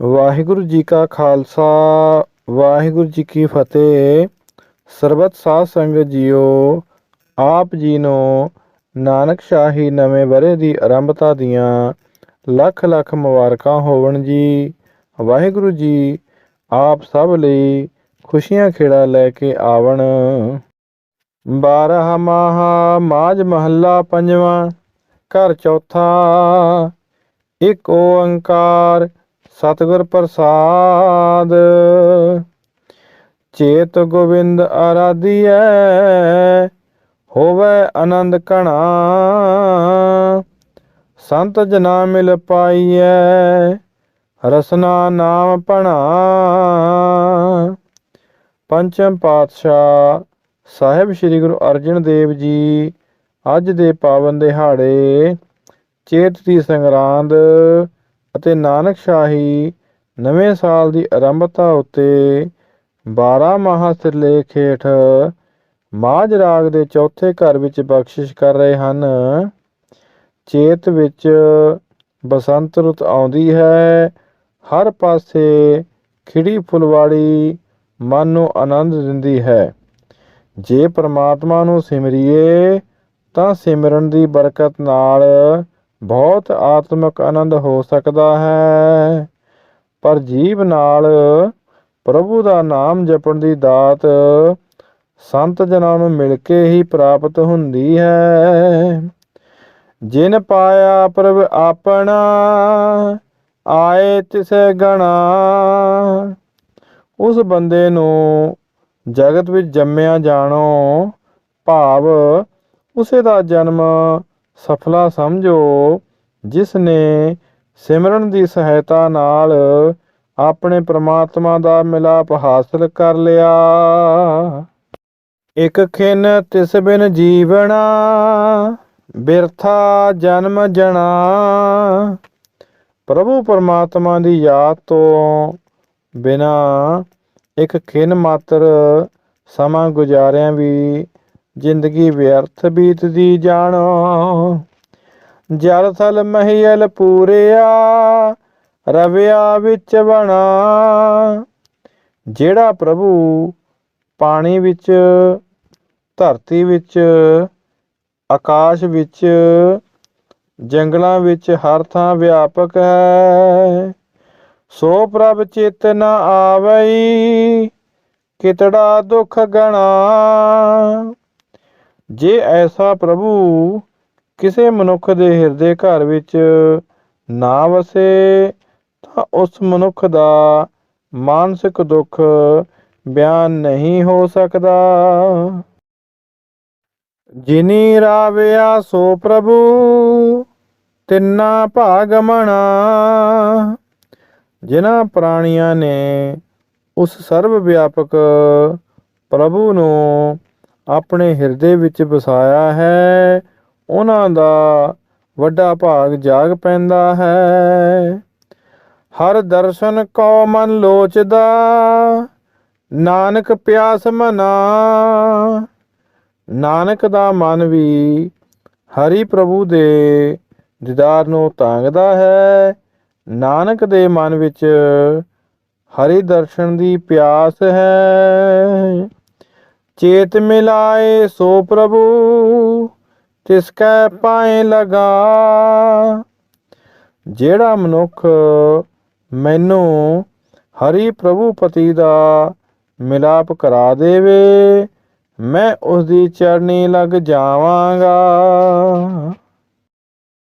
ਵਾਹਿਗੁਰੂ ਜੀ ਕਾ ਖਾਲਸਾ, ਵਾਹਿਗੁਰੂ ਜੀ ਕੀ ਫਤਿਹ। ਸਰਬਤ ਸਾਧ ਸੰਗਤ ਜੀਓ, ਆਪ ਜੀ ਨੂੰ ਨਾਨਕ ਸ਼ਾਹੀ ਨਵੇਂ ਬਰੇ ਦੀ ਆਰੰਭਤਾ ਦੀਆਂ ਲੱਖ ਲੱਖ ਮੁਬਾਰਕਾਂ ਹੋਵਣ ਜੀ। ਵਾਹਿਗੁਰੂ ਜੀ ਆਪ ਸਭ ਲਈ ਖੁਸ਼ੀਆਂ ਖੇੜਾ ਲੈ ਕੇ ਆਵਣ। ਬਾਰਹ ਮਾਹ ਮਾਜ ਮਹੱਲਾ ਪੰਜਵਾਂ, ਘਰ ਚੌਥਾ, ਇੱਕ ਓੰਕਾਰ ਸਤਿਗੁਰ ਪ੍ਰਸਾਦ। ਚੇਤ ਗੋਬਿੰਦ ਆਰਾਧੀਐ, ਹੋਵੇ ਆਨੰਦ ਕਣਾ ਸੰਤ ਜਨਾ ਮਿਲ ਪਾਈਐ, ਰਸਨਾ ਨਾਮ ਪਣਾ ਪੰਚਮ ਪਾਤਸ਼ਾਹ ਸਾਹਿਬ ਸ੍ਰੀ ਗੁਰੂ ਅਰਜਨ ਦੇਵ ਜੀ ਅੱਜ ਦੇ ਪਾਵਨ ਦਿਹਾੜੇ, ਚੇਤ ਦੀ ਸੰਗਰਾਂਦ ਅਤੇ ਨਾਨਕ ਸ਼ਾਹੀ ਨਵੇਂ ਸਾਲ ਦੀ ਆਰੰਭਤਾ ਉੱਤੇ 12 ਮਾਹ ਸਿਰਲੇਖ ਹੇਠ ਮਾਝ ਰਾਗ ਦੇ ਚੌਥੇ ਘਰ ਵਿੱਚ ਬਖਸ਼ਿਸ਼ ਕਰ ਰਹੇ ਹਨ। ਚੇਤ ਵਿੱਚ ਬਸੰਤ ਰੁੱਤ ਆਉਂਦੀ ਹੈ। ਹਰ ਪਾਸੇ ਖਿੜੀ ਫੁਲਵਾੜੀ ਮਨ ਨੂੰ ਆਨੰਦ ਦਿੰਦੀ ਹੈ। ਜੇ ਪਰਮਾਤਮਾ ਨੂੰ ਸਿਮਰਿਏ ਤਾਂ ਸਿਮਰਨ ਦੀ ਬਰਕਤ ਨਾਲ ਬਹੁਤ ਆਤਮਿਕ ਆਨੰਦ ਹੋ ਸਕਦਾ ਹੈ। ਪਰ ਜੀਵ ਨਾਲ ਪ੍ਰਭੂ ਦਾ ਨਾਮ ਜਪਣ ਦੀ ਦਾਤ ਸੰਤ ਜਨਾਂ ਨੂੰ ਮਿਲ ਕੇ ਹੀ ਪ੍ਰਾਪਤ ਹੁੰਦੀ ਹੈ। ਜਿਨ ਪਾਇਆ ਪ੍ਰਭ ਆਪਣਾ, ਆਏ ਤਿਸੈ ਗਣਾ। ਉਸ ਬੰਦੇ ਨੂੰ ਜਗਤ ਵਿੱਚ ਜੰਮਿਆ ਜਾਣੋ, ਭਾਵ ਉਸੇ ਦਾ ਜਨਮ ਸਫਲਾ ਸਮਝੋ ਜਿਸ ਨੇ ਸਿਮਰਨ ਦੀ ਸਹਾਇਤਾ ਨਾਲ ਆਪਣੇ ਪ੍ਰਮਾਤਮਾ ਦਾ ਮਿਲਾਪ ਹਾਸਲ ਕਰ ਲਿਆ। ਇਕ ਖਿਨ ਤਿਸ ਬਿਨ ਜੀਵਣਾ, ਬਿਰਥਾ ਜਨਮ ਜਣਾ। ਪ੍ਰਭੂ ਪਰਮਾਤਮਾ ਦੀ ਯਾਦ ਤੋਂ ਬਿਨਾ ਇੱਕ ਖਿਨ ਮਾਤਰ ਸਮਾਂ ਗੁਜ਼ਾਰਿਆਂ ਵੀ ਜ਼ਿੰਦਗੀ ਵਿਅਰਥ ਬੀਤਦੀ ਜਾਣੋ। ਜਲ ਥਲ ਮਹੀਲ ਪੂਰਿਆ, ਰਵਿਆ ਵਿੱਚ ਬਣਾ। ਜਿਹੜਾ ਪ੍ਰਭੂ ਪਾਣੀ ਵਿੱਚ, ਧਰਤੀ ਵਿੱਚ, ਆਕਾਸ਼ ਵਿੱਚ, ਜੰਗਲਾਂ ਵਿੱਚ ਹਰ ਥਾਂ ਵਿਆਪਕ ਹੈ, ਸੋ ਪ੍ਰਭ ਚਿਤ ਨ ਆਵਈ, ਕਿਤੜਾ ਦੁਖ ਗਣਾ। ਜੇ ਐਸਾ ਪ੍ਰਭੂ ਕਿਸੇ ਮਨੁੱਖ ਦੇ ਹਿਰਦੇ ਘਰ ਵਿੱਚ ਨਾ ਵਸੇ, ਤਾਂ ਉਸ ਮਨੁੱਖ ਦਾ ਮਾਨਸਿਕ ਦੁੱਖ ਬਿਆਨ ਨਹੀਂ ਹੋ ਸਕਦਾ। ਜਿਨੀ ਰਾਵਿਆ ਸੋ ਪ੍ਰਭੂ, ਤਿੰਨਾ ਭਾਗਮਣਾ ਜਿਨ੍ਹਾਂ ਪ੍ਰਾਣੀਆਂ ਨੇ ਉਸ ਸਰਵ ਵਿਆਪਕ ਪ੍ਰਭੂ ਨੂੰ ਆਪਣੇ ਹਿਰਦੇ ਵਿੱਚ ਵਸਾਇਆ ਹੈ। ਉਹਨਾਂ ਦਾ ਵੱਡਾ ਭਾਗ ਜਾਗ ਪੈਂਦਾ ਹੈ। ਹਰ ਦਰਸ਼ਨ ਕੋ ਮਨ ਲੋਚਦਾ, ਨਾਨਕ ਪਿਆਸ ਮਨਾ। ਨਾਨਕ ਦਾ ਮਨ ਵੀ ਹਰੀ ਪ੍ਰਭੂ ਦੇ ਦੀਦਾਰ ਨੂੰ ਤਾਂਗਦਾ ਹੈ। ਨਾਨਕ ਦੇ ਮਨ ਵਿੱਚ ਹਰੀ ਦਰਸ਼ਨ ਦੀ ਪਿਆਸ ਹੈ। ਚੇਤ ਮਿਲਾਏ ਸੋ ਪ੍ਰਭੂ, ਤਿਸ ਕੈ ਪਾਏ ਲਗਾ। ਜਿਹੜਾ ਮਨੁੱਖ ਮੈਨੂੰ ਹਰੀ ਪ੍ਰਭੂ ਪਤੀ ਦਾ ਮਿਲਾਪ ਕਰਾ ਦੇਵੇ, ਮੈਂ ਉਸ ਦੀ ਚਰਨੀ ਲੱਗ ਜਾਵਾਂਗਾ।